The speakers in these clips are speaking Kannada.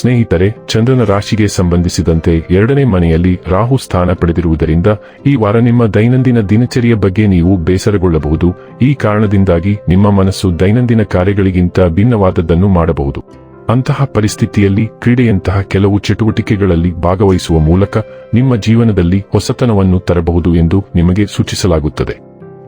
ಸ್ನೇಹಿತರೆ, ಚಂದ್ರನ ರಾಶಿಗೆ ಸಂಬಂಧಿಸಿದಂತೆ ಎರಡನೇ ಮನೆಯಲ್ಲಿ ರಾಹು ಸ್ಥಾನ ಪಡೆದಿರುವುದರಿಂದ ಈ ವಾರ ನಿಮ್ಮ ದೈನಂದಿನ ದಿನಚರಿಯ ಬಗ್ಗೆ ನೀವು ಬೇಸರಗೊಳ್ಳಬಹುದು. ಈ ಕಾರಣದಿಂದಾಗಿ ನಿಮ್ಮ ಮನಸ್ಸು ದೈನಂದಿನ ಕಾರ್ಯಗಳಿಗಿಂತ ಭಿನ್ನವಾದದ್ದನ್ನು ಮಾಡಬಹುದು. ಅಂತಹ ಪರಿಸ್ಥಿತಿಯಲ್ಲಿ ಕ್ರೀಡೆಯಂತಹ ಕೆಲವು ಚಟುವಟಿಕೆಗಳಲ್ಲಿ ಭಾಗವಹಿಸುವ ಮೂಲಕ ನಿಮ್ಮ ಜೀವನದಲ್ಲಿ ಹೊಸತನವನ್ನು ತರಬಹುದು ಎಂದು ನಿಮಗೆ ಸೂಚಿಸಲಾಗುತ್ತದೆ.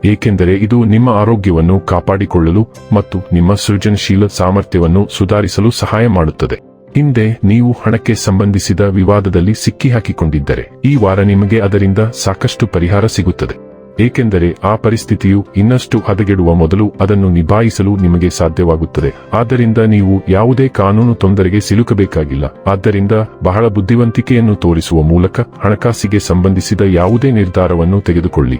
ಏಕೆಂದರೆ ಇದು ನಿಮ್ಮ ಆರೋಗ್ಯವನ್ನು ಕಾಪಾಡಿಕೊಳ್ಳಲು ಮತ್ತು ನಿಮ್ಮ ಸೃಜನಶೀಲ ಸಾಮರ್ಥ್ಯವನ್ನು ಸುಧಾರಿಸಲು ಸಹಾಯ ಮಾಡುತ್ತದೆ. ಹಿಂದೆ ನೀವು ಹಣಕ್ಕೆ ಸಂಬಂಧಿಸಿದ ವಿವಾದದಲ್ಲಿ ಸಿಕ್ಕಿಹಾಕಿಕೊಂಡಿದ್ದರೆ ಈ ವಾರ ನಿಮಗೆ ಅದರಿಂದ ಸಾಕಷ್ಟು ಪರಿಹಾರ ಸಿಗುತ್ತದೆ. ಏಕೆಂದರೆ ಆ ಪರಿಸ್ಥಿತಿಯು ಇನ್ನಷ್ಟು ಹದಗೆಡುವ ಮೊದಲು ಅದನ್ನು ನಿಭಾಯಿಸಲು ನಿಮಗೆ ಸಾಧ್ಯವಾಗುತ್ತದೆ. ಆದ್ದರಿಂದ ನೀವು ಯಾವುದೇ ಕಾನೂನು ತೊಂದರೆಗೆ ಸಿಲುಕಬೇಕಾಗಿಲ್ಲ. ಆದ್ದರಿಂದ ಬಹಳ ಬುದ್ಧಿವಂತಿಕೆಯನ್ನು ತೋರಿಸುವ ಮೂಲಕ ಹಣಕಾಸಿಗೆ ಸಂಬಂಧಿಸಿದ ಯಾವುದೇ ನಿರ್ಧಾರವನ್ನು ತೆಗೆದುಕೊಳ್ಳಿ.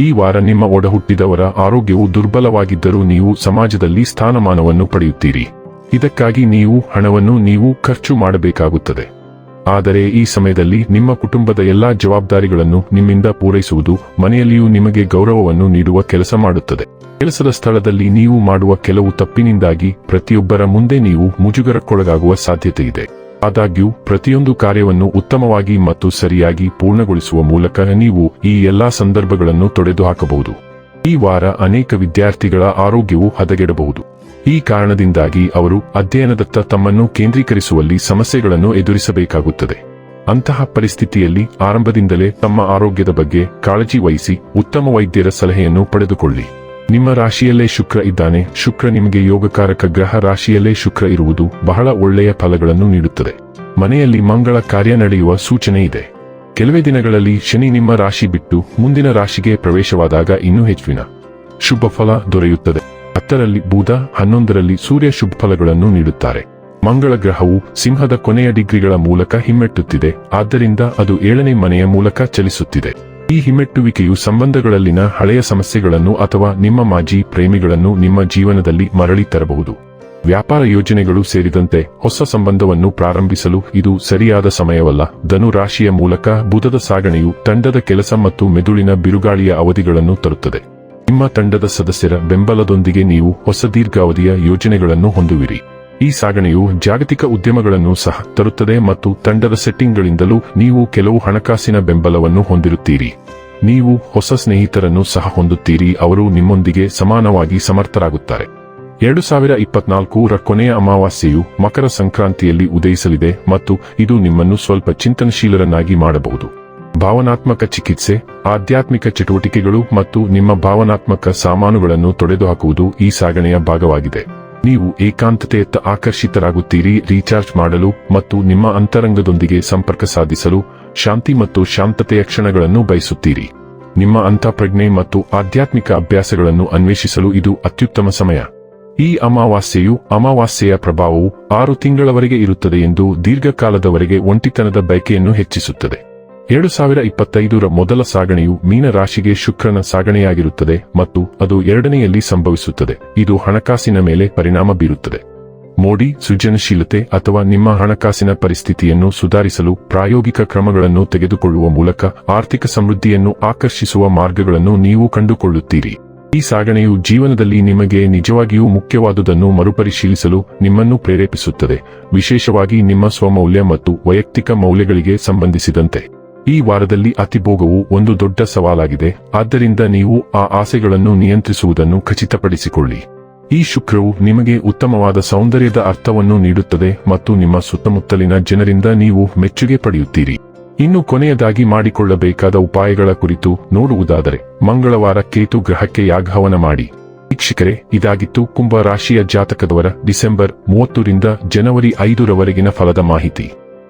ಈ ವಾರ ನಿಮ್ಮ ಒಡಹುಟ್ಟಿದವರ ಆರೋಗ್ಯವು ದುರ್ಬಲವಾಗಿದ್ದರೂ ನೀವು ಸಮಾಜದಲ್ಲಿ ಸ್ಥಾನಮಾನವನ್ನು ಪಡೆಯುತ್ತೀರಿ. ಇದಕ್ಕಾಗಿ ನೀವು ಹಣವನ್ನು ನೀವು ಖರ್ಚು ಮಾಡಬೇಕಾಗುತ್ತದೆ. ಆದರೆ ಈ ಸಮಯದಲ್ಲಿ ನಿಮ್ಮ ಕುಟುಂಬದ ಎಲ್ಲಾ ಜವಾಬ್ದಾರಿಗಳನ್ನು ನಿಮ್ಮಿಂದ ಪೂರೈಸುವುದು ಮನೆಯಲ್ಲಿಯೂ ನಿಮಗೆ ಗೌರವವನ್ನು ನೀಡುವ ಕೆಲಸ ಮಾಡುತ್ತದೆ. ಕೆಲಸದ ಸ್ಥಳದಲ್ಲಿ ನೀವು ಮಾಡುವ ಕೆಲವು ತಪ್ಪಿನಿಂದಾಗಿ ಪ್ರತಿಯೊಬ್ಬರ ಮುಂದೆ ನೀವು ಮುಜುಗರಕ್ಕೊಳಗಾಗುವ ಸಾಧ್ಯತೆ ಇದೆ ಆದಾಗ್ಯೂ, ಪ್ರತಿಯೊಂದು ಕಾರ್ಯವನ್ನು ಉತ್ತಮವಾಗಿ ಮತ್ತು ಸರಿಯಾಗಿ ಪೂರ್ಣಗೊಳಿಸುವ ಮೂಲಕ ನೀವು ಈ ಎಲ್ಲಾ ಸಂದರ್ಭಗಳನ್ನು ತೊಡೆದುಹಾಕಬಹುದು. ಈ ವಾರ ಅನೇಕ ವಿದ್ಯಾರ್ಥಿಗಳ ಆರೋಗ್ಯವು ಹದಗೆಡಬಹುದು. ಈ ಕಾರಣದಿಂದಾಗಿ ಅವರು ಅಧ್ಯಯನದತ್ತ ತಮ್ಮನ್ನು ಕೇಂದ್ರೀಕರಿಸುವಲ್ಲಿ ಸಮಸ್ಯೆಗಳನ್ನು ಎದುರಿಸಬೇಕಾಗುತ್ತದೆ. ಅಂತಹ ಪರಿಸ್ಥಿತಿಯಲ್ಲಿ ಆರಂಭದಿಂದಲೇ ತಮ್ಮ ಆರೋಗ್ಯದ ಬಗ್ಗೆ ಕಾಳಜಿ ವಹಿಸಿ ಉತ್ತಮ ವೈದ್ಯರ ಸಲಹೆಯನ್ನು ಪಡೆದುಕೊಳ್ಳಿ. ನಿಮ್ಮ ರಾಶಿಯಲ್ಲೇ ಶುಕ್ರ ಇದ್ದಾನೆ. ಶುಕ್ರ ನಿಮಗೆ ಯೋಗಕಾರಕ ಗ್ರಹ ರಾಶಿಯಲ್ಲೇ ಶುಕ್ರ ಇರುವುದು ಬಹಳ ಒಳ್ಳೆಯ ಫಲಗಳನ್ನು ನೀಡುತ್ತದೆ. ಮನೆಯಲ್ಲಿ ಮಂಗಳ ಕಾರ್ಯ ನಡೆಯುವ ಸೂಚನೆ ಇದೆ. ಕೆಲವೇ ದಿನಗಳಲ್ಲಿ ಶನಿ ನಿಮ್ಮ ರಾಶಿ ಬಿಟ್ಟು ಮುಂದಿನ ರಾಶಿಗೆ ಪ್ರವೇಶವಾದಾಗ ಇನ್ನೂ ಹೆಚ್ಚಿನ ಶುಭ ಫಲ ದೊರೆಯುತ್ತದೆ. ಹತ್ತರಲ್ಲಿ ಬೂದ ಹನ್ನೊಂದರಲ್ಲಿ ಸೂರ್ಯ ಶುಭ ಫಲಗಳನ್ನು ನೀಡುತ್ತಾರೆ. ಮಂಗಳ ಗ್ರಹವು ಸಿಂಹದ ಕೊನೆಯ ಡಿಗ್ರಿಗಳ ಮೂಲಕ ಹಿಮ್ಮೆಟ್ಟುತ್ತಿದೆ, ಆದ್ದರಿಂದ ಅದು ಏಳನೇ ಮನೆಯ ಮೂಲಕ ಚಲಿಸುತ್ತಿದೆ. ಈ ಹಿಮ್ಮೆಟ್ಟುವಿಕೆಯು ಸಂಬಂಧಗಳಲ್ಲಿನ ಹಳೆಯ ಸಮಸ್ಯೆಗಳನ್ನು ಅಥವಾ ನಿಮ್ಮ ಮಾಜಿ ಪ್ರೇಮಿಗಳನ್ನು ನಿಮ್ಮ ಜೀವನದಲ್ಲಿ ಮರಳಿ ತರಬಹುದು. ವ್ಯಾಪಾರ ಯೋಜನೆಗಳು ಸೇರಿದಂತೆ ಹೊಸ ಸಂಬಂಧವನ್ನು ಪ್ರಾರಂಭಿಸಲು ಇದು ಸರಿಯಾದ ಸಮಯವಲ್ಲ. ಧನು ರಾಶಿಯ ಮೂಲಕ ಬುಧದ ಸಾಗಣೆಯು ತಂಡದ ಕೆಲಸ ಮತ್ತು ಮೆದುಳಿನ ಬಿರುಗಾಳಿಯ ಅವಧಿಗಳನ್ನು ತರುತ್ತದೆ. ನಿಮ್ಮ ತಂಡದ ಸದಸ್ಯರ ಬೆಂಬಲದೊಂದಿಗೆ ನೀವು ಹೊಸ ದೀರ್ಘಾವಧಿಯ ಯೋಜನೆಗಳನ್ನು ಹೊಂದುವಿರಿ. ಈ ಸಾಗಣೆಯು ಜಾಗತಿಕ ಉದ್ಯಮಗಳನ್ನು ಸಹ ತರುತ್ತದೆ ಮತ್ತು ತಂಡದ ಸೆಟ್ಟಿಂಗ್ಗಳಿಂದಲೂ ನೀವು ಕೆಲವು ಹಣಕಾಸಿನ ಬೆಂಬಲವನ್ನು ಹೊಂದಿರುತ್ತೀರಿ. ನೀವು ಹೊಸ ಸ್ನೇಹಿತರನ್ನು ಸಹ ಹೊಂದುತ್ತೀರಿ, ಅವರು ನಿಮ್ಮೊಂದಿಗೆ ಸಮಾನವಾಗಿ ಸಮರ್ಥರಾಗುತ್ತಾರೆ. ಎರಡು ಸಾವಿರ ಇಪ್ಪತ್ನಾಲ್ಕರ ಕೊನೆಯ ಅಮಾವಾಸ್ಯೆಯು ಮಕರ ಸಂಕ್ರಾಂತಿಯಲ್ಲಿ ಉದಯಿಸಲಿದೆ ಮತ್ತು ಇದು ನಿಮ್ಮನ್ನು ಸ್ವಲ್ಪ ಚಿಂತನಶೀಲರನ್ನಾಗಿ ಮಾಡಬಹುದು. ಭಾವನಾತ್ಮಕ ಚಿಕಿತ್ಸೆ, ಆಧ್ಯಾತ್ಮಿಕ ಚಟುವಟಿಕೆಗಳು ಮತ್ತು ನಿಮ್ಮ ಭಾವನಾತ್ಮಕ ಸಾಮಾನುಗಳನ್ನು ತೊಡೆದುಹಾಕುವುದು ಈ ಸಾಗಣೆಯ ಭಾಗವಾಗಿದೆ. ನೀವು ಏಕಾಂತತೆಯತ್ತ ಆಕರ್ಷಿತರಾಗುತ್ತೀರಿ, ರೀಚಾರ್ಜ್ ಮಾಡಲು ಮತ್ತು ನಿಮ್ಮ ಅಂತರಂಗದೊಂದಿಗೆ ಸಂಪರ್ಕ ಸಾಧಿಸಲು, ಶಾಂತಿ ಮತ್ತು ಶಾಂತತೆಯ ಕ್ಷಣಗಳನ್ನು ಬಯಸುತ್ತೀರಿ. ನಿಮ್ಮ ಅಂತಃಪ್ರಜ್ಞೆ ಮತ್ತು ಆಧ್ಯಾತ್ಮಿಕ ಅಭ್ಯಾಸಗಳನ್ನು ಅನ್ವೇಷಿಸಲು ಇದು ಅತ್ಯುತ್ತಮ ಸಮಯ. ಈ ಅಮಾವಾಸ್ಯೆಯು ಅಮಾವಾಸ್ಯೆಯ ಪ್ರಭಾವವು ಆರು ತಿಂಗಳವರೆಗೆ ಇರುತ್ತದೆ ಎಂದು ದೀರ್ಘಕಾಲದವರೆಗೆ ಒಂಟಿತನದ ಬಯಕೆಯನ್ನು ಹೆಚ್ಚಿಸುತ್ತದೆ. ಎರಡು ಸಾವಿರ ಇಪ್ಪತ್ತೈದರ ಮೊದಲ ಸಾಗಣೆಯು ಮೀನ ರಾಶಿಗೆ ಶುಕ್ರನ ಸಾಗಣೆಯಾಗಿರುತ್ತದೆ ಮತ್ತು ಅದು ಎರಡನೆಯಲ್ಲಿ ಸಂಭವಿಸುತ್ತದೆ. ಇದು ಹಣಕಾಸಿನ ಮೇಲೆ ಪರಿಣಾಮ ಬೀರುತ್ತದೆ. ಮೋಡಿ, ಸೃಜನಶೀಲತೆ ಅಥವಾ ನಿಮ್ಮ ಹಣಕಾಸಿನ ಪರಿಸ್ಥಿತಿಯನ್ನು ಸುಧಾರಿಸಲು ಪ್ರಾಯೋಗಿಕ ಕ್ರಮಗಳನ್ನು ತೆಗೆದುಕೊಳ್ಳುವ ಮೂಲಕ ಆರ್ಥಿಕ ಸಮೃದ್ಧಿಯನ್ನು ಆಕರ್ಷಿಸುವ ಮಾರ್ಗಗಳನ್ನು ನೀವು ಕಂಡುಕೊಳ್ಳುತ್ತೀರಿ. ಈ ಸಾಗಣೆಯು ಜೀವನದಲ್ಲಿ ನಿಮಗೆ ನಿಜವಾಗಿಯೂ ಮುಖ್ಯವಾದುದನ್ನು ಮರುಪರಿಶೀಲಿಸಲು ನಿಮ್ಮನ್ನು ಪ್ರೇರೇಪಿಸುತ್ತದೆ. ವಿಶೇಷವಾಗಿ ನಿಮ್ಮ ಸ್ವಮೌಲ್ಯ ಮತ್ತು ವೈಯಕ್ತಿಕ ಮೌಲ್ಯಗಳಿಗೆ ಸಂಬಂಧಿಸಿದಂತೆ. ಈ ವಾರದಲ್ಲಿ ಅತಿಭೋಗವು ಒಂದು ದೊಡ್ಡ ಸವಾಲಾಗಿದೆ. ಆದ್ದರಿಂದ ನೀವು ಆ ಆಸೆಗಳನ್ನು ನಿಯಂತ್ರಿಸುವುದನ್ನು ಖಚಿತಪಡಿಸಿಕೊಳ್ಳಿ. ಈ ಶುಕ್ರವು ನಿಮಗೆ ಉತ್ತಮವಾದ ಸೌಂದರ್ಯದ ಅರ್ಥವನ್ನು ನೀಡುತ್ತದೆ ಮತ್ತು ನಿಮ್ಮ ಸುತ್ತಮುತ್ತಲಿನ ಜನರಿಂದ ನೀವು ಮೆಚ್ಚುಗೆ ಪಡೆಯುತ್ತೀರಿ. ಇನ್ನು ಕೊನೆಯದಾಗಿ ಮಾಡಿಕೊಳ್ಳಬೇಕಾದ ಉಪಾಯಗಳ ಕುರಿತು ನೋಡುವುದಾದರೆ, ಮಂಗಳವಾರ ಕೇತು ಗ್ರಹಕ್ಕೆ ಯಾಗವನ ಮಾಡಿ. ವೀಕ್ಷಕರೇ, ಇದಾಗಿತ್ತು ಕುಂಭ ರಾಶಿಯ ಜಾತಕದವರ ಡಿಸೆಂಬರ್ ಮೂವತ್ತರಿಂದ ಜನವರಿ ಐದರವರೆಗಿನ ಫಲದ ಮಾಹಿತಿ.